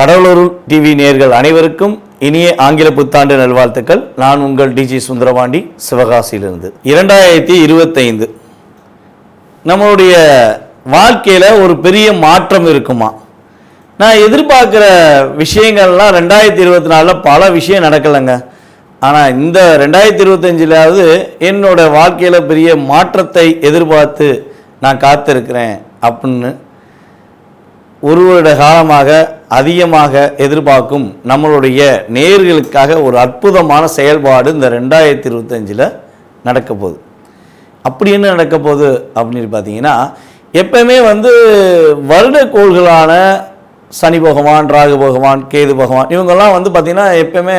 Cuddalore TV நேர்கள் அனைவருக்கும் இனிய ஆங்கில புத்தாண்டு நல்வாழ்த்துக்கள். நான் உங்கள் டிஜி சுந்தரபாண்டி சிவகாசியிலிருந்து. இரண்டாயிரத்தி இருபத்தைந்து. நம்மளுடைய வாழ்க்கையில் ஒரு பெரிய மாற்றம் இருக்குமா? நான் எதிர்பார்க்குற விஷயங்கள்லாம் ரெண்டாயிரத்தி இருபத்தி நாலில் பல விஷயம் நடக்கலைங்க. ஆனால் இந்த ரெண்டாயிரத்தி இருபத்தஞ்சிலாவது என்னோட வாழ்க்கையில் பெரிய மாற்றத்தை எதிர்பார்த்து நான் காத்திருக்கிறேன் அப்படின்னு ஒரு வருட காலமாக அதிகமாக எதிர்பார்க்கும் நம்மளுடைய நேர்களுக்காக ஒரு அற்புதமான செயல்பாடு இந்த ரெண்டாயிரத்தி இருபத்தஞ்சில் நடக்க போகுது. அப்படி என்ன நடக்க போகுது அப்படின்னு பார்த்தீங்கன்னா எப்பயுமே வந்து வருட கோள்களான சனி பகவான் ராகு பகவான் கேது பகவான் இவங்கெல்லாம் வந்து பார்த்திங்கன்னா எப்பயுமே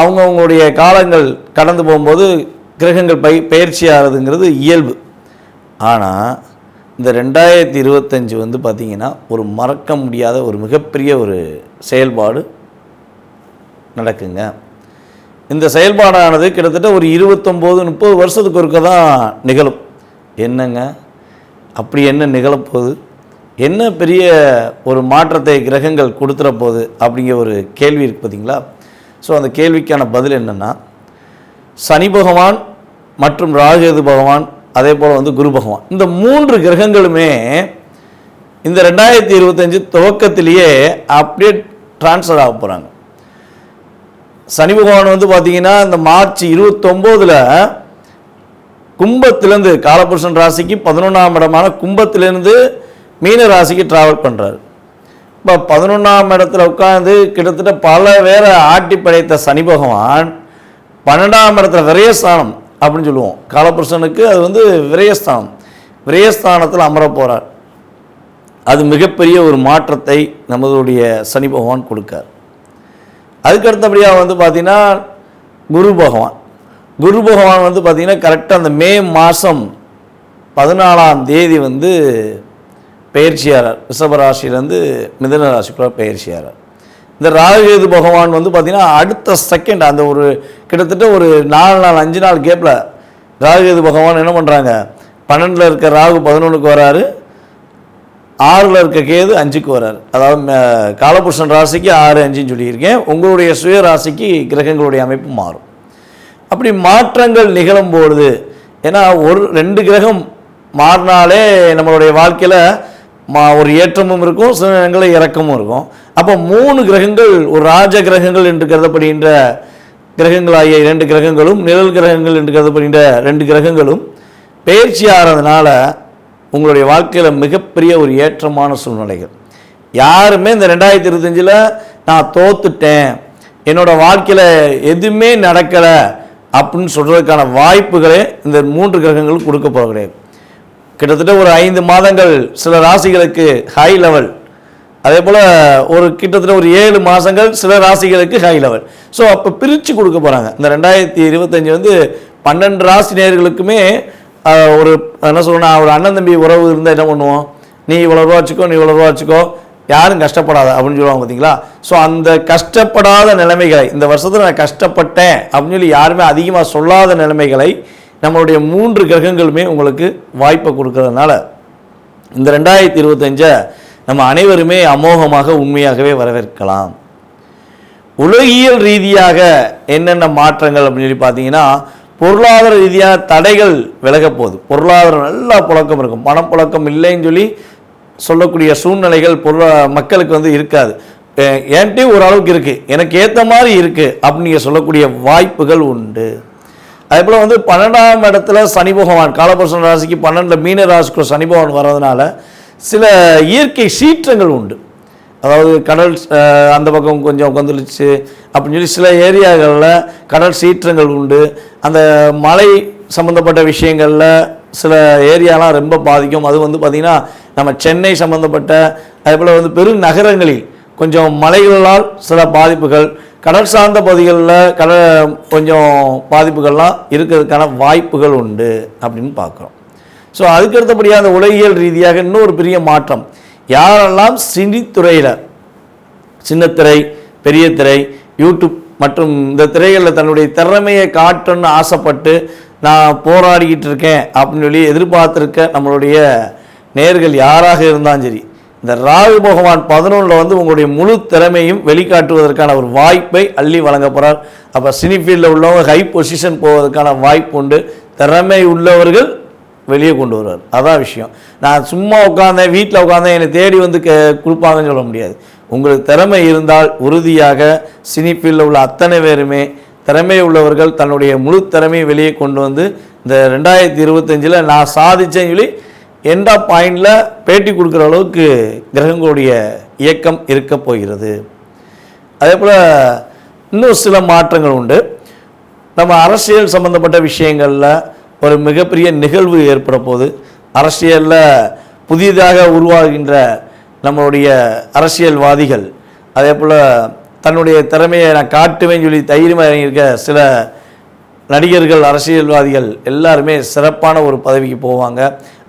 அவங்கவுங்களுடைய காலங்கள் கடந்து போகும்போது கிரகங்கள் பை பயிற்சி ஆகிறதுங்கிறது இயல்பு. ஆனால் இந்த ரெண்டாயிரத்தி இருபத்தஞ்சி வந்து பார்த்திங்கன்னா ஒரு மறக்க முடியாத ஒரு மிகப்பெரிய ஒரு செயல்பாடு நடக்குங்க. இந்த செயல்பாடானது கிட்டத்தட்ட ஒரு இருபத்தொம்போது முப்பது வருஷத்துக்கு ஒருக்க தான் நிகழும். என்னங்க? அப்படி என்ன நிகழப்போகுது? என்ன பெரிய ஒரு மாற்றத்தை கிரகங்கள் கொடுத்துற போகுது அப்படிங்கிற ஒரு கேள்வி இருக்குது பார்த்தீங்களா? ஸோ அந்த கேள்விக்கான பதில் என்னென்னா சனி பகவான் மற்றும் ராகேது பகவான் அதே போல் வந்து குரு பகவான். இந்த மூன்று கிரகங்களுமே இந்த ரெண்டாயிரத்தி இருபத்தஞ்சு துவக்கத்திலேயே அப்படியே ட்ரான்ஸ்ஃபர் ஆக போகிறாங்க சனி பகவான் வந்து பார்த்தீங்கன்னா இந்த மார்ச் இருபத்தொம்போதில் கும்பத்திலேருந்து காலபுருஷன் ராசிக்கு பதினொன்றாம் இடமான கும்பத்திலேருந்து மீன ராசிக்கு ட்ராவல் பண்ணுறாரு இப்போ பதினொன்றாம் இடத்துல உட்காந்து கிட்டத்தட்ட பல பேரை ஆட்டி படைத்த சனி பகவான் பன்னெண்டாம் இடத்துல விரயஸ்தானம் அப்படின்னு சொல்லுவோம். காலபுருஷனுக்கு அது வந்து விரயஸ்தானம். விரயஸ்தானத்தில் அமர போகிறார் அது மிகப்பெரிய ஒரு மாற்றத்தை நமதுடைய சனி பகவான் கொடுக்கார். அதுக்கு அடுத்தபடியாக வந்து பார்த்திங்கன்னா குரு பகவான். குரு பகவான் வந்து பார்த்திங்கன்னா கரெக்டாக அந்த மே மாதம் பதினாலாம் தேதி வந்து பயிற்சியாளர் ரிஷபராசிலேருந்து மிதன ராசிக்குள்ள பயிற்சியாளர் இந்த ராகுகேது பகவான் வந்து பார்த்திங்கன்னா அடுத்த செகண்ட் அந்த ஒரு கிட்டத்தட்ட ஒரு நாலு நாள் அஞ்சு நாள் கேப்பில் ராகுகேது பகவான் என்ன பண்ணுறாங்க பன்னெண்டில் இருக்க ராகு பதினொன்றுக்கு வராரு. ஆறில் இருக்க கேது அஞ்சுக்கு வராரு. அதாவது ம- காலபுருஷன் ராசிக்கு ஆறு அஞ்சுன்னு சொல்லியிருக்கேன். உங்களுடைய சுய ராசிக்கு கிரகங்களுடைய அமைப்பு மாறும். அப்படி மாற்றங்கள் நிகழும் பொழுது ஏன்னா ஒரு ரெண்டு கிரகம் மாறினாலே நம்மளுடைய வாழ்க்கையில் மா ஒரு ஏற்றமும் இருக்கும் சில நேரங்களில் இறக்கமும் இருக்கும். அப்போ மூணு கிரகங்கள் ஒரு ராஜ கிரகங்கள் என்று கருதப்படுகின்ற கிரகங்களாகிய இரண்டு கிரகங்களும் நிழல் கிரகங்கள் என்று கருதப்படுகின்ற ரெண்டு கிரகங்களும் பயிற்சி ஆகிறதுனால உங்களுடைய வாழ்க்கையில் மிகப்பெரிய ஒரு ஏற்றமான சூழ்நிலைகள். யாருமே இந்த ரெண்டாயிரத்தி இருபத்தஞ்சில் நான் தோத்துட்டேன் என்னோட வாழ்க்கையில் எதுவுமே நடக்கலை அப்படின்னு சொல்கிறதுக்கான வாய்ப்புகளே இந்த மூன்று கிரகங்களும் கொடுக்க போக கிட்டத்தட்ட ஒரு ஐந்து மாதங்கள் சில ராசிகளுக்கு ஹை லெவல் அதே போல் ஒரு கிட்டத்தட்ட ஒரு ஏழு மாதங்கள் சில ராசிகளுக்கு ஹை லெவல் ஸோ அப்போ பிரித்து கொடுக்க போகிறாங்க இந்த ரெண்டாயிரத்தி இருபத்தஞ்சி வந்து பன்னெண்டு ராசி நேயர்களுக்குமே ஒரு என்ன சொல்லணும் ஒரு அண்ணன் தம்பி உறவு இருந்தால் என்ன பண்ணுவோம்? நீ இவ்வளோ ரூபா வச்சுக்கோ நீ இவ்வளோ ரூபா வச்சுக்கோ. யாரும் கஷ்டப்படாத அப்படின்னு சொல்லுவாங்க பார்த்தீங்களா ஸோ அந்த கஷ்டப்படாத நிலைமைகளை இந்த வருஷத்தில் நான் கஷ்டப்பட்டேன் அப்படின்னு சொல்லி யாருமே அதிகமாக சொல்லாத நிலைமைகளை நம்மளுடைய மூன்று கிரகங்களுமே உங்களுக்கு வாய்ப்பை கொடுக்கறதுனால இந்த ரெண்டாயிரத்தி இருபத்தஞ்சை நம்ம அனைவருமே அமோகமாக உண்மையாகவே வரவேற்கலாம். உலகியல் ரீதியாக என்னென்ன மாற்றங்கள் அப்படின்னு சொல்லி பார்த்தீங்கன்னா பொருளாதார ரீதியாக தடைகள் விலகப்போகுது பொருளாதாரம் நல்லா புழக்கம் இருக்கும். பணப்புழக்கம் இல்லைன்னு சொல்லி சொல்லக்கூடிய சூழ்நிலைகள் பொருளா மக்களுக்கு வந்து இருக்காது. என்கிட்ட ஓரளவுக்கு இருக்குது எனக்கு ஏற்ற மாதிரி இருக்குது அப்படின்னு நீங்கள் சொல்லக்கூடிய வாய்ப்புகள் உண்டு. அதே போல் வந்து பன்னெண்டாம் இடத்துல சனி பகவான் காலபுருஷன் ராசிக்கு பன்னெண்டில் மீன ராசிக்கு சனி பகவான் வர்றதுனால சில இயற்கை சீற்றங்கள் உண்டு. அதாவது கடல் அந்த பக்கம் கொஞ்சம் கொந்தளிச்சு அப்படின்னு சொல்லி சில ஏரியாக்களில் கடல் சீற்றங்கள் உண்டு. அந்த மலை சம்மந்தப்பட்ட விஷயங்களில் சில ஏரியாலாம் ரொம்ப பாதிக்கும். அது வந்து பார்த்திங்கன்னா நம்ம சென்னை சம்மந்தப்பட்ட அதே போல் வந்து பெருநகரங்களில் கொஞ்சம் மலைகளால் சில பாதிப்புகள் கடல் சார்ந்த பகுதிகளில் கடல் கொஞ்சம் பாதிப்புகள்லாம் இருக்கிறதுக்கான வாய்ப்புகள் உண்டு அப்படின்னு பார்க்குறோம் ஸோ அதுக்கடுத்தபடியாக அந்த உலகியல் ரீதியாக இன்னொரு பெரிய மாற்றம். யாரெல்லாம் சினித்துறையில் சின்னத்திரை பெரிய திரை யூடியூப் மற்றும் இந்த திரைகளில் தன்னுடைய திறமையை காட்டணும்னு ஆசைப்பட்டு நான் போராடிக்கிட்டு இருக்கேன் அப்படின்னு சொல்லி எதிர்பார்த்துருக்க நம்மளுடைய நேர்கள் யாராக இருந்தாலும் சரி இந்த ராகு பகவான் பதினொன்றில் வந்து உங்களுடைய முழு திறமையும் வெளிக்காட்டுவதற்கான ஒரு வாய்ப்பை அள்ளி வழங்க போகிறார் அப்போ சினி ஃபீல்டில் உள்ளவங்க ஹை பொசிஷன் போவதற்கான வாய்ப்பு உண்டு. திறமை உள்ளவர்கள் வெளியே கொண்டு வருவார். அதான் விஷயம். நான் சும்மா உட்காந்தேன் வீட்டில் உட்காந்தேன் என்னை தேடி வந்து கே கொடுப்பாங்கன்னு சொல்ல முடியாது. உங்களுக்கு திறமை இருந்தால் உறுதியாக சினிப்பில் உள்ள அத்தனை பேருமே திறமை உள்ளவர்கள் தன்னுடைய முழு திறமையை வெளியே கொண்டு வந்து இந்த ரெண்டாயிரத்தி இருபத்தஞ்சில் நான் சாதிச்சேன்னு சொல்லி எந்த பாயிண்டில் பேட்டி கொடுக்குற அளவுக்கு கிரகங்களுடைய இயக்கம் இருக்க போகிறது. அதே போல் இன்னும் சில மாற்றங்கள் உண்டு. நம்ம அரசியல் சம்பந்தப்பட்ட விஷயங்களில் ஒரு மிகப்பெரிய நிகழ்வு ஏற்பட போது அரசியலில் புதிதாக உருவாகின்ற நம்மளுடைய அரசியல்வாதிகள் அதே போல் தன்னுடைய திறமையை நான் காட்டுவேன்னு சொல்லி தைரியமாக இறங்கியிருக்க சில நடிகர்கள் அரசியல்வாதிகள் எல்லாருமே சிறப்பான ஒரு பதவிக்கு போவாங்க.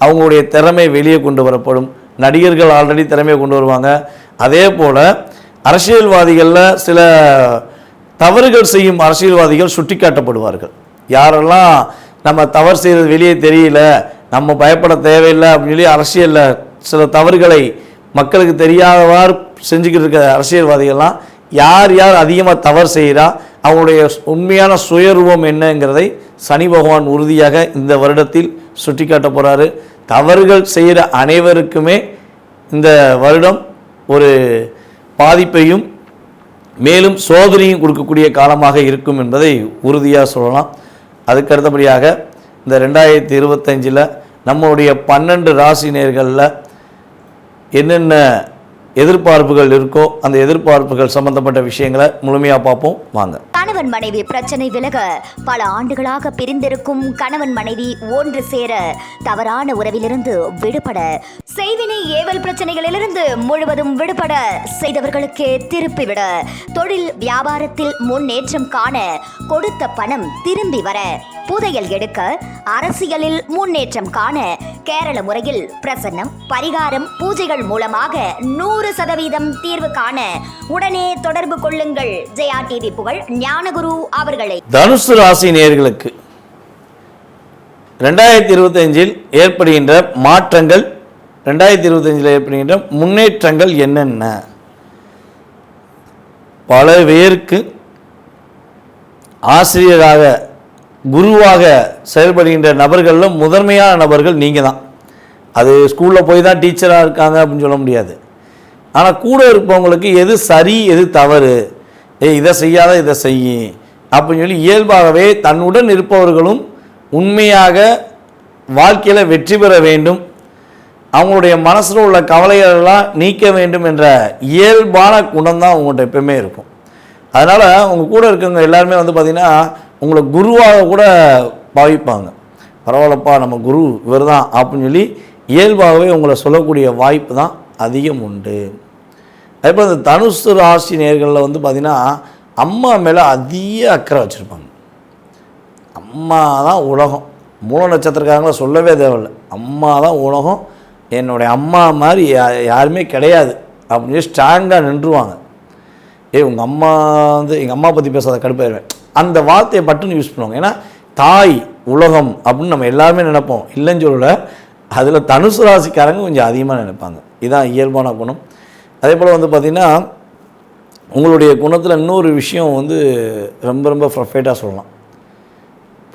அவங்களுடைய திறமை வெளியே கொண்டு வரப்படும். நடிகர்கள் ஆல்ரெடி திறமையை கொண்டு வருவாங்க. அதே போல் அரசியல்வாதிகளில் சில தவறுகள் செய்யும் அரசியல்வாதிகள் சுட்டிக்காட்டப்படுவார்கள். யாரெல்லாம் நம்ம தவறு செய்கிறது வெளியே தெரியல நம்ம பயப்பட தேவையில்லை அப்படின்னு சொல்லி அரசியலில் சில தவறுகளை மக்களுக்கு தெரியாதவாறு செஞ்சுக்கிட்டு இருக்க அரசியல்வாதிகள்லாம் யார் யார் அதிகமாக தவறு செய்கிறா அவங்களுடைய உண்மையான சுயரூபம் என்னங்கிறதை சனி பகவான் உறுதியாக இந்த வருடத்தில் சுட்டிக்காட்ட போகிறாரு தவறுகள் செய்கிற அனைவருக்குமே இந்த வருடம் ஒரு பாதிப்பையும் மேலும் சோதனையும் கொடுக்கக்கூடிய காலமாக இருக்கும் என்பதை உறுதியாக சொல்லலாம். அதுக்கு அடுத்தபடியாக இந்த ரெண்டாயிரத்தி இருபத்தஞ்சில் நம்மளுடைய பன்னெண்டு ராசி நேர்களில் என்னென்ன எதிர்பார்ப்புகள் இருக்கோ அந்த எதிர்பார்ப்புகள் சம்பந்தப்பட்ட விஷயங்களை முழுமையாக பார்ப்போம். வாங்க. கணவன் மனைவி பிரச்சனை விலக பல ஆண்டுகளாக பிரிந்திருக்கும் கணவன் மனைவி ஒன்று சேர தவறான உறவிலிருந்து விடுபட செய்வினை ஏவல் பிரச்சனைகளிலிருந்து முழுவதும் விடுபட செய்தவர்களுக்கே திருப்பிவிட தொழில் வியாபாரத்தில் முன்னேற்றம் காண கொடுத்த பணம் திரும்பி வர புதையல் எடுக்க அரசியலில் முன்னேற்றம் காண கேரள முறையில் பிரசன்னம் பரிகாரம் பூஜைகள் மூலமாக நூறு சதவீதம் தீர்வு காண உடனே தொடர்பு கொள்ளுங்கள். ஜெயா டிவி புகழ் ஞானகுரு அவர்களை. தனுசு ராசி நேர்களுக்கு ரெண்டாயிரத்தி இருபத்தஞ்சில் ஏற்படுகின்ற மாற்றங்கள் ரெண்டாயிரத்தி இருபத்தஞ்சில் ஏற்படுகின்ற முன்னேற்றங்கள் என்னென்ன? பல பேருக்கு ஆசிரியராக குருவாக செயல்படுகின்ற நபர்களில் முதன்மையான நபர்கள் நீங்கள் தான் அது ஸ்கூலில் போய் தான் டீச்சராக இருக்காங்க அப்படின்னு சொல்ல முடியாது. ஆனால் கூட இருப்பவங்களுக்கு எது சரி எது தவறு? ஏய் இதை செய்யாத இதை செய்யி. அப்படின்னு சொல்லி இயல்பாகவே தன்னுடன் இருப்பவர்களும் உண்மையாக வாழ்க்கையில் வெற்றி பெற வேண்டும். அவங்களுடைய மனசில் உள்ள கவலைகளெல்லாம் நீக்க வேண்டும் என்ற இயல்பான குணம் தான் உங்கள்கிட்ட எப்பவுமே இருக்கும். அதனால் உங்கள் கூட இருக்கவங்க எல்லாருமே வந்து பார்த்திங்கன்னா உங்களை குருவாக கூட பாவிப்பாங்க. பரவாயில்லப்பா நம்ம குரு இவர் தான் அப்படின்னு சொல்லி இயல்பாகவே உங்களை சொல்லக்கூடிய வாய்ப்பு தான் அதிகம் உண்டு. அதேபோல் இந்த தனுசு ராசி நேர்களில் வந்து பார்த்திங்கன்னா அம்மா மேலே அதிக அக்கறை வச்சுருப்பாங்க. அம்மா தான் உலகம். மூல நட்சத்திரக்காரங்களை சொல்லவே தேவையில்லை. அம்மா தான் உலகம். என்னுடைய அம்மா மாதிரி யா யாருமே கிடையாது. அப்படின்னு ஸ்ட்ராங்காக நின்றுவாங்க. ஏய் உங்கள் அம்மா வந்து எங்கள் அம்மா பற்றி பேசாத கடுப்பாயிருவேன். அந்த வார்த்தையை பட்டுன்னு யூஸ் பண்ணுவாங்க. ஏன்னா தாய் உலகம் அப்படின்னு நம்ம எல்லாருமே நினைப்போம். இல்லைன்னு சொல்லல. அதில் தனுசு ராசிக்காரங்க கொஞ்சம் அதிகமாக நினைப்பாங்க. இதுதான் இயல்பான குணம். அதே போல் வந்து பார்த்திங்கன்னா உங்களுடைய குணத்தில் இன்னொரு விஷயம் வந்து ரொம்ப ரொம்ப பர்ஃபெக்டாக சொல்லலாம்.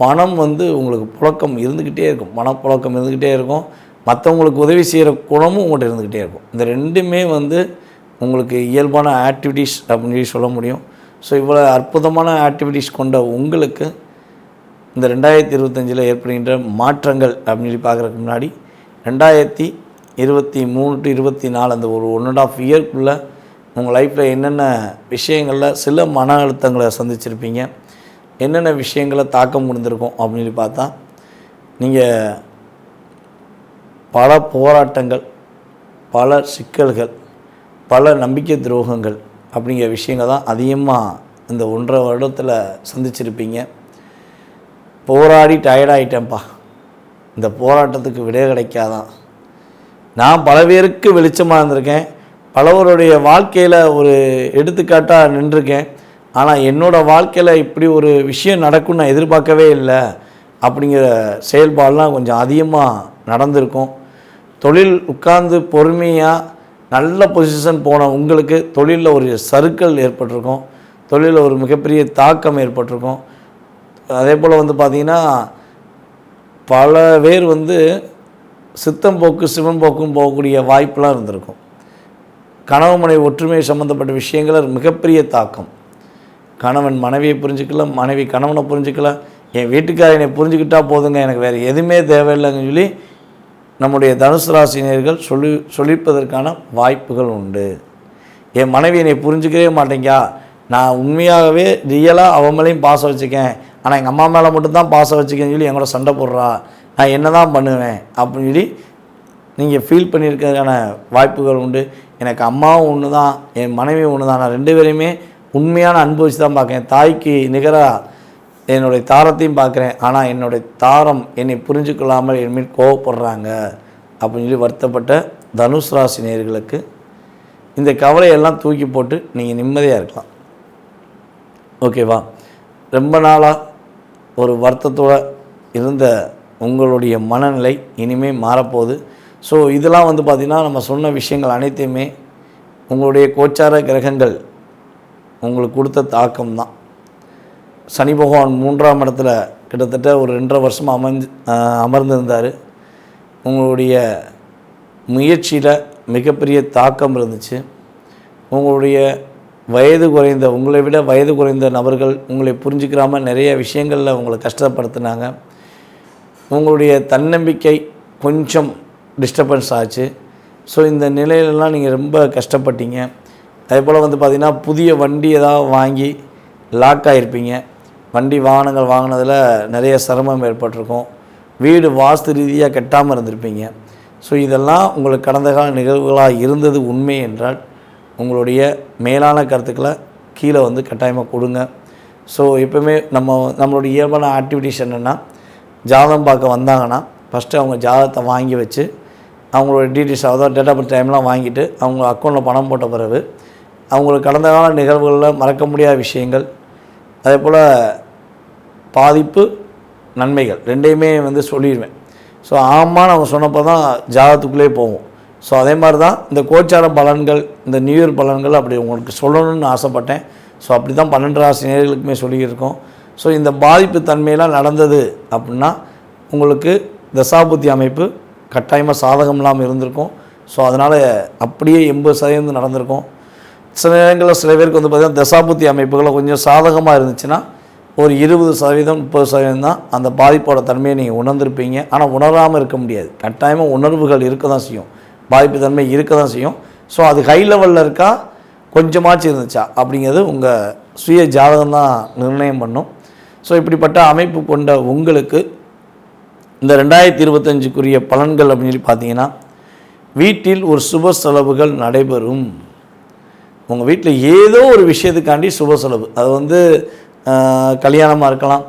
பணம் வந்து உங்களுக்கு புழக்கம் இருந்துக்கிட்டே இருக்கும். பணப்புழக்கம் இருந்துக்கிட்டே இருக்கும். மற்றவங்களுக்கு உதவி செய்கிற குணமும் உங்கள்கிட்ட இருந்துக்கிட்டே இருக்கும். இந்த ரெண்டுமே வந்து உங்களுக்கு இயல்பான ஆக்டிவிட்டீஸ் அப்படின்னு சொல்லி சொல்ல முடியும். ஸோ இவ்வளோ அற்புதமான ஆக்டிவிட்டீஸ் கொண்ட உங்களுக்கு இந்த ரெண்டாயிரத்தி இருபத்தஞ்சில் ஏற்படுகின்ற மாற்றங்கள் அப்படின்னு சொல்லி பார்க்குறதுக்கு முன்னாடி ரெண்டாயிரத்தி இருபத்தி மூணு டு இருபத்தி நாலு அந்த ஒரு ஒன் அண்ட் ஆஃப் இயர்க்குள்ளே உங்கள் லைஃப்பில் என்னென்ன விஷயங்களில் சில மன அழுத்தங்களை சந்திச்சிருப்பீங்க. என்னென்ன விஷயங்களை தாக்கம் முடிந்திருக்கும் அப்படின்னு பார்த்தா நீங்கள் பல போராட்டங்கள் பல சிக்கல்கள் பல நம்பிக்கை துரோகங்கள் அப்படிங்கிற விஷயங்கள் தான் அதிகமாக இந்த ஒன்றரை வருடத்தில் சந்திச்சிருப்பீங்க. போராடி டயர்டாயிட்டேன்ப்பா இந்த போராட்டத்துக்கு விடை கிடைக்காதான். நான் பல பேருக்கு வெளிச்சமாக இருந்திருக்கேன். பலவருடைய வாழ்க்கையில் ஒரு எடுத்துக்காட்டாக நின்றுருக்கேன். ஆனால் என்னோடய வாழ்க்கையில் இப்படி ஒரு விஷயம் நடக்கும்னு நான் எதிர்பார்க்கவே இல்லை. அப்படிங்கிற செயல்பாடெலாம் கொஞ்சம் அதிகமாக நடந்திருக்கும். தொழில் உட்கார்ந்து பொறுமையாக நல்ல பொசிஷன் போன உங்களுக்கு தொழிலில் ஒரு சறுக்கல் ஏற்பட்டிருக்கும். தொழிலில் ஒரு மிகப்பெரிய தாக்கம் ஏற்பட்டிருக்கும். அதே போல் வந்து பார்த்திங்கன்னா பல பேர் வந்து சித்தம் போக்கு சிவன் போக்கும் போகக்கூடிய வாய்ப்பெலாம் இருந்திருக்கும். கணவன் மனைவி ஒற்றுமை சம்மந்தப்பட்ட விஷயங்களை மிகப்பெரிய தாக்கம். கணவன் மனைவியை புரிஞ்சுக்கல மனைவி கணவனை புரிஞ்சுக்கல என் வீட்டுக்கார என்னை புரிஞ்சுக்கிட்டா போதுங்க எனக்கு வேறு எதுவுமே தேவையில்லைன்னு சொல்லி நம்முடைய தனுசு ராசினியர்கள் சொல்லி சொல்லிப்பதற்கான வாய்ப்புகள் உண்டு. என் மனைவி என்னை புரிஞ்சுக்கவே மாட்டேங்கா. நான் உண்மையாகவே ரியலாக அவன் மேலேயும் பாசம் வச்சுக்கேன். ஆனால் எங்கள் அம்மா மேலே மட்டும்தான் பாசம் வச்சுக்கேன்னு சொல்லி எங்களோட சண்டை போடுறா. நான் என்ன தான் பண்ணுவேன் அப்படின்னு சொல்லி நீங்கள் ஃபீல் பண்ணியிருக்கிறதுக்கான வாய்ப்புகள் உண்டு. எனக்கு அம்மாவும் ஒன்று தான் என் மனைவி ஒன்று தான் நான் ரெண்டு பேரையுமே உண்மையான அன்பு வச்சு தான் பார்க்குறேன் தாய்க்கு நிகராக என்னுடைய தாரத்தையும் பார்க்குறேன். ஆனால் என்னுடைய தாரம் என்னை புரிஞ்சுக்கொள்ளாமல் என் மீது கோவப்படுறாங்க அப்படின்னு சொல்லி வருத்தப்பட்ட தனுஷ் ராசி நேர்களுக்கு இந்த கவலையெல்லாம் தூக்கி போட்டு நீங்கள் நிம்மதியாக இருக்கலாம். ஓகேவா ரொம்ப நாளாக ஒரு வருத்தத்தோடு இருந்த உங்களுடைய மனநிலை இனிமேல் மாறப்போகுது. ஸோ இதெல்லாம் வந்து பார்த்திங்கன்னா நம்ம சொன்ன விஷயங்கள் அனைத்தையுமே உங்களுடைய கோச்சார கிரகங்கள் உங்களுக்கு கொடுத்த தாக்கம் தான் சனி பகவான் மூன்றாம் இடத்துல கிட்டத்தட்ட ஒரு ரெண்டரை வருஷமாக அமைஞ்சு அமர்ந்திருந்தார். உங்களுடைய முயற்சியில் மிகப்பெரிய தாக்கம் இருந்துச்சு. உங்களுடைய வயது குறைந்த உங்களை விட வயது குறைந்த நபர்கள் உங்களை புரிஞ்சுக்கிறாமல் நிறைய விஷயங்களில் உங்களை கஷ்டப்படுத்தினாங்க. உங்களுடைய தன்னம்பிக்கை கொஞ்சம் டிஸ்டர்பன்ஸ் ஆச்சு. ஸோ இந்த நிலையிலலாம் நீங்கள் ரொம்ப கஷ்டப்பட்டீங்க. அதே போல் வந்து பார்த்திங்கன்னா புதிய வண்டி ஏதாவது வாங்கி லாக் ஆகிருப்பீங்க வண்டி வாகனங்கள் வாங்கினதில் நிறைய சிரமம் ஏற்பட்டிருக்கும். வீடு வாஸ்து ரீதியாக கட்டாமல் இருந்திருப்பீங்க. ஸோ இதெல்லாம் உங்களுக்கு கடந்த கால நிகழ்வுகளாக இருந்தது உண்மை என்றால் உங்களுடைய மேலான கருத்துக்களை கீழே வந்து கட்டாயமாக கொடுங்க. ஸோ எப்பவுமே நம்ம நம்மளுடைய இயல்பான ஆக்டிவிட்டிஸ் என்னென்னா ஜாதகம் பார்க்க வந்தாங்கன்னா ஃபஸ்ட்டு அவங்க ஜாதகத்தை வாங்கி வச்சு அவங்களோட டீட்டெயில்ஸ் அதாவது டேட் ஆஃப் டைம்லாம் வாங்கிட்டு அவங்க அக்கௌண்ட்டில் பணம் போட்ட பிறகு அவங்களுக்கு கடந்த கால நிகழ்வுகளில் மறக்க முடியாத விஷயங்கள் அதே போல் பாதிப்பு நன்மைகள் ரெண்டையுமே வந்து சொல்லிடுவேன் ஸோ ஆமான்னு அவங்க சொன்னப்போ தான் ஜாதகத்துக்குள்ளே போவோம் ஸோ அதே மாதிரி தான் இந்த கோச்சார பலன்கள் இந்த நியூ இயர் பலன்கள் அப்படி உங்களுக்கு சொல்லணும்னு ஆசைப்பட்டேன். ஸோ அப்படி தான் பன்னெண்டு ராசி நேர்களுக்குமே சொல்லியிருக்கோம். ஸோ இந்த பாதிப்பு தன்மையெல்லாம் நடந்தது அப்படின்னா உங்களுக்கு தசாபுத்தி அமைப்பு கட்டாயமாக சாதகம் இல்லாமல் இருந்திருக்கும். ஸோ அதனால் அப்படியே எண்பது சதவீதம் நடந்திருக்கும். சில நேரங்களில் சில பேருக்கு வந்து பார்த்திங்கன்னா தசாபுத்தி அமைப்புகளை கொஞ்சம் சாதகமாக இருந்துச்சுன்னா ஒரு இருபது சதவீதம் முப்பது சதவீதம் தான் அந்த பாதிப்போட தன்மையை நீங்கள் உணர்ந்திருப்பீங்க. ஆனால் உணராமல் இருக்க முடியாது. கட்டாயமாக உணர்வுகள் இருக்க தான் செய்யும். பாதிப்பு தன்மை இருக்க தான் செய்யும். ஸோ அது ஹை லெவலில் இருக்கா? கொஞ்சமாச்சும் இருந்துச்சா? அப்படிங்கிறது உங்கள் சுய ஜாதகம் தான் நிர்ணயம் பண்ணும். ஸோ இப்படிப்பட்ட அமைப்பு கொண்ட உங்களுக்கு இந்த ரெண்டாயிரத்தி இருபத்தஞ்சுக்குரிய பலன்கள் அப்படின்னு சொல்லி பார்த்தீங்கன்னா வீட்டில் ஒரு சுப செலவுகள் நடைபெறும். உங்கள் வீட்டில் ஏதோ ஒரு விஷயத்துக்காண்டி சுப செலவு. அது வந்து கல்யாணமாக இருக்கலாம்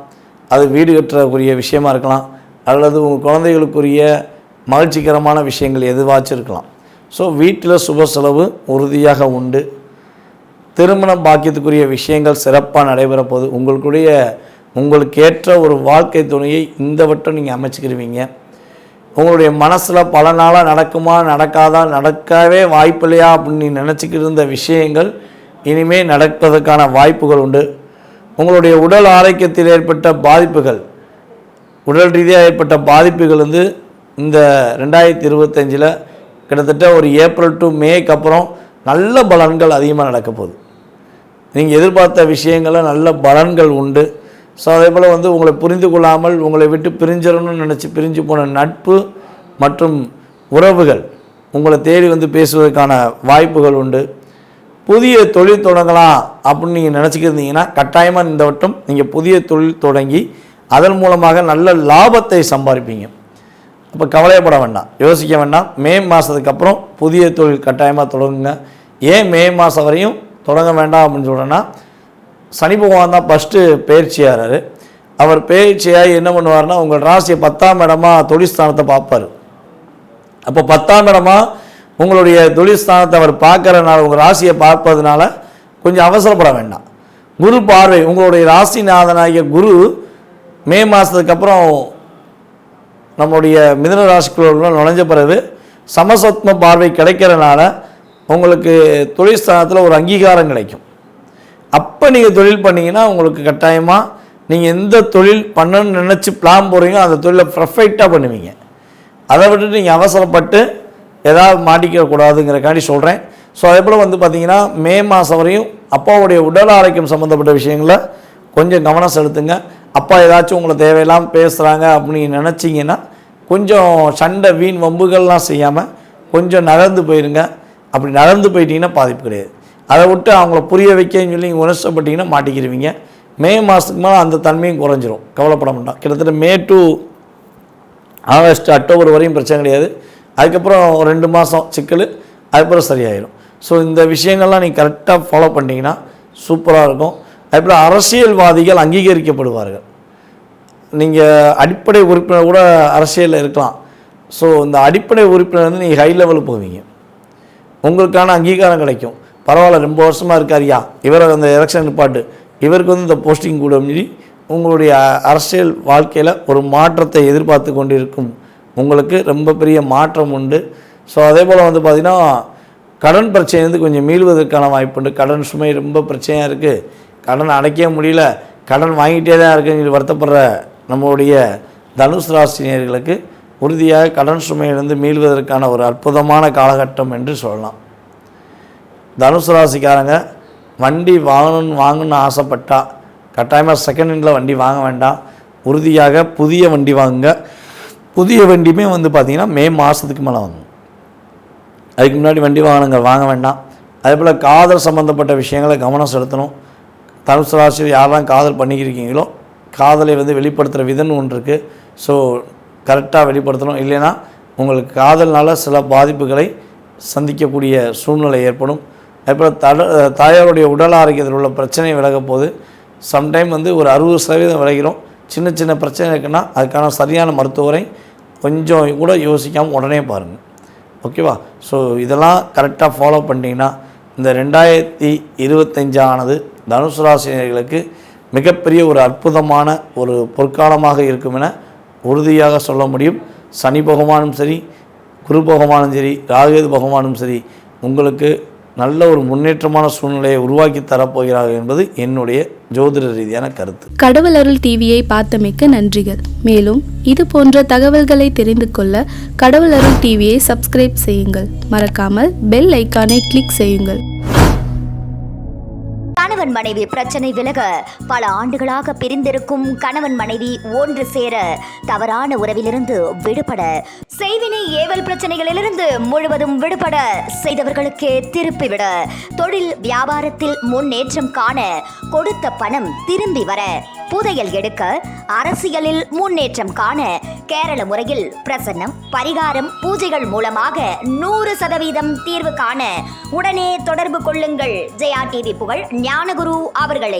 அது வீடு கட்டுறக்குரிய விஷயமா இருக்கலாம் அல்லது உங்கள் குழந்தைகளுக்குரிய மகிழ்ச்சிகரமான விஷயங்கள் எதுவாச்சும் இருக்கலாம். ஸோ வீட்டில் சுப செலவு உறுதியாக உண்டு. திருமண பாக்கியத்துக்குரிய விஷயங்கள் சிறப்பாக நடைபெற போகுது உங்களுக்குடைய உங்களுக்கு ஏற்ற ஒரு வாழ்க்கை துணையை இந்த வட்டம் நீங்கள் அமைச்சுக்கிருவீங்க. உங்களுடைய மனசில் பல நாளாக நடக்குமா நடக்காதா நடக்கவே வாய்ப்பில்லையா அப்படின்னு நீ நினச்சிக்கிட்டு இருந்த விஷயங்கள் இனிமேல் நடப்பதற்கான வாய்ப்புகள் உண்டு. உங்களுடைய உடல் ஆரோக்கியத்தில் ஏற்பட்ட பாதிப்புகள் உடல் ரீதியாக ஏற்பட்ட பாதிப்புகள் வந்து இந்த ரெண்டாயிரத்தி இருபத்தஞ்சில் கிட்டத்தட்ட ஒரு ஏப்ரல் டு மேக்கு அப்புறம் நல்ல பலன்கள் அதிகமாக நடக்க போகுது. நீங்கள் எதிர்பார்த்த விஷயங்களில் நல்ல பலன்கள் உண்டு. ஸோ அதே போல் வந்து உங்களை புரிந்து கொள்ளாமல் உங்களை விட்டு பிரிஞ்சிடணும்னு நினச்சி பிரிஞ்சு போன நட்பு மற்றும் உறவுகள் உங்களை தேடி வந்து பேசுவதற்கான வாய்ப்புகள் உண்டு. புதிய தொழில் தொடங்கலாம் அப்படின்னு நீங்கள் நினச்சிக்கிருந்தீங்கன்னா கட்டாயமாக இந்த வட்டம் நீங்கள் புதிய தொழில் தொடங்கி அதன் மூலமாக நல்ல லாபத்தை சம்பாதிப்பீங்க. அப்போ கவலையப்பட வேண்டாம். யோசிக்க வேண்டாம். மே மாதத்துக்கு அப்புறம் புதிய தொழில் கட்டாயமாக தொடங்குங்க. ஏன் மே மாதம் வரையும் தொடங்க வேண்டாம் அப்படின்னு சொல்கிறேன்னா சனி பகவான் தான் ஃபஸ்ட்டு பயிற்சியாகிறாரு அவர் பயிற்சியாகி என்ன பண்ணுவார்னா உங்கள் ராசியை பத்தாம் இடமா தொழில்ஸ்தானத்தை பார்ப்பார். அப்போ பத்தாம் இடமா உங்களுடைய தொழில்ஸ்தானத்தை அவர் பார்க்குறதுனால உங்கள் ராசியை பார்ப்பதுனால கொஞ்சம் அவசரப்பட வேண்டாம். குரு பார்வை உங்களுடைய ராசிநாதனாகிய குரு மே மாதத்துக்கு அப்புறம் நம்முடைய மிதன ராசிக்குள்ள நுழைஞ்ச பிறகு சமசத்ம பார்வை கிடைக்கிறனால உங்களுக்கு தொழில்ஸ்தானத்தில் ஒரு அங்கீகாரம் கிடைக்கும். அப்போ நீங்கள் தொழில் பண்ணீங்கன்னா உங்களுக்கு கட்டாயமாக நீங்கள் எந்த தொழில் பண்ணணும்னு நினச்சி பிளான் போகிறீங்களோ அந்த தொழிலை பர்ஃபெக்டாக பண்ணுவீங்க. அதை விட்டு நீங்கள் அவசரப்பட்டு ஏதாவது மாட்டிக்கக்கூடாதுங்கிறக்காண்டி சொல்கிறேன் ஸோ அதே போல் வந்து பார்த்தீங்கன்னா மே மாதம் வரையும் அப்பாவுடைய உடல் ஆரோக்கியம் சம்மந்தப்பட்ட விஷயங்கள கொஞ்சம் கவனம் செலுத்துங்க. அப்பா ஏதாச்சும் உங்களை தேவையில்லாமல் பேசுகிறாங்க அப்படின்னு நினச்சிங்கன்னா கொஞ்சம் சண்டை வீண் வம்புகள்லாம் செய்யாமல் கொஞ்சம் நகர்ந்து போயிருங்க. அப்படி நகர்ந்து போயிட்டீங்கன்னா பாதிப்பு கிடையாது. அதை விட்டு அவங்கள புரிய வைக்கன்னு சொல்லி நீங்கள் உணர்ச்சப்பட்டீங்கன்னா மாட்டிக்கிருவீங்க. மே மாதத்துக்கு மேலே அந்த தன்மையும் குறைஞ்சிரும். கவலைப்பட மாட்டோம் கிட்டத்தட்ட மே டு ஆகஸ்ட் அக்டோபர் வரையும் பிரச்சனை கிடையாது. அதுக்கப்புறம் ரெண்டு மாதம் சிக்கல் அதுக்கப்புறம் சரியாயிடும் ஸோ இந்த விஷயங்கள்லாம் நீங்கள் கரெக்டாக ஃபாலோ பண்ணிங்கன்னா சூப்பராக இருக்கும். அதுக்கப்புறம் அரசியல்வாதிகள் அங்கீகரிக்கப்படுவார்கள். நீங்கள் அடிப்படை உறுப்பினர் கூட அரசியலில் இருக்கலாம். ஸோ இந்த அடிப்படை உறுப்பினர் வந்து நீங்கள் ஹை லெவலுக்கு போவீங்க. உங்களுக்கான அங்கீகாரம் கிடைக்கும். பரவாயில்ல ரொம்ப வருஷமாக இருக்காரியா இவர் அந்த எலெக்ஷன் நிப்பாட்டு. இவருக்கு வந்து இந்த போஸ்டிங் கூட மீறி உங்களுடைய அரசியல் வாழ்க்கையில் ஒரு மாற்றத்தை எதிர்பார்த்து கொண்டிருக்கும். உங்களுக்கு ரொம்ப பெரிய மாற்றம் உண்டு. ஸோ அதே போல் வந்து பார்த்திங்கன்னா கடன் பிரச்சனைலேருந்து கொஞ்சம் மீள்வதற்கான வாய்ப்பு உண்டு. கடன் சுமை ரொம்ப பிரச்சனையாக இருக்குது கடன் அடைக்கவே முடியல. கடன் வாங்கிட்டே தான் இருக்குன்னு வருத்தப்படுற நம்மளுடைய தனுஷ் ராசினியர்களுக்கு உறுதியாக கடன் சுமையிலிருந்து மீள்வதற்கான ஒரு அற்புதமான காலகட்டம் என்று சொல்லலாம். தனுசு ராசிக்காரங்க வண்டி வாங்கணும்னு வாங்கணும்னு ஆசைப்பட்டா கட்டாயமாக செகண்ட் ஹேண்டில் வண்டி வாங்க வேண்டாம். உறுதியாக புதிய வண்டி வாங்குங்க. புதிய வண்டியுமே வந்து பார்த்திங்கன்னா மே மாதத்துக்கு மேலே வாங்குங்க அதுக்கு முன்னாடி வண்டி வாங்கணுங்க வாங்க வேண்டாம். அதே போல் காதல் சம்மந்தப்பட்ட விஷயங்களை கவனம் செலுத்தணும். தனுசு ராசியில் யாரெல்லாம் காதல் பண்ணிக்கிருக்கீங்களோ காதலை வந்து வெளிப்படுத்துகிற விதம்னு ஒன்று இருக்குது ஸோ கரெக்டாக வெளிப்படுத்தணும். இல்லைன்னா உங்களுக்கு காதல்னால சில பாதிப்புகளை சந்திக்கக்கூடிய சூழ்நிலை ஏற்படும். அதுபோல் தட தாயாருடைய உடல் ஆரோக்கியத்தில் உள்ள பிரச்சனை விலக போது சம்டைம் வந்து ஒரு அறுபது சதவீதம் விலகிறோம். சின்ன சின்ன பிரச்சனை இருக்குன்னா அதுக்கான சரியான மருத்துவரை கொஞ்சம் கூட யோசிக்காமல் உடனே பாருங்கள் ஓகேவா ஸோ இதெல்லாம் கரெக்டாக ஃபாலோ பண்ணிட்டீங்கன்னா இந்த ரெண்டாயிரத்தி இருபத்தஞ்சானது தனுசு ராசினியர்களுக்கு மிகப்பெரிய ஒரு அற்புதமான ஒரு பொற்காலமாக இருக்கும் என உறுதியாக சொல்ல முடியும். சனி பகவானும் சரி குரு பகவானும் சரி ராகேது பகவானும் சரி உங்களுக்கு நல்ல ஒரு முன்னேற்றமான சூழ்நிலையை உருவாக்கி தரப்போகிறார்கள் என்பது என்னுடைய ஜோதிட ரீதியான கருத்து. கடவுள் அருள் டிவியை பார்த்தமைக்க நன்றிகள். மேலும் இது போன்ற தகவல்களை தெரிந்து கொள்ள கடவுள் அருள் டிவியை சப்ஸ்கிரைப் செய்யுங்கள். மறக்காமல் பெல் ஐக்கானை கிளிக் செய்யுங்கள். கணவன் மனைவி பிரச்சனை விலக பல ஆண்டுகளாக பிரிந்திருக்கும் கணவன் மனைவி ஒன்று சேர தவறான உறவிலிருந்து விடுபட செய்வினை ஏவல் பிரச்சனைகளிலிருந்து முழுவதும் விடுபட செய்தவர்களுக்கே திருப்பிவிட தொழில் வியாபாரத்தில் முன்னேற்றம் காண கொடுத்த பணம் திரும்பி வர புதையல் எடுக்க அரசியலில் முன்னேற்றம் காண கேரள முறையில் பிரசன்னம் பரிகாரம் பூஜைகள் மூலமாக நூறு சதவீதம் தீர்வு காண உடனே தொடர்பு கொள்ளுங்கள். ஜெயா டிவி புகழ் ஞானகுரு அவர்களை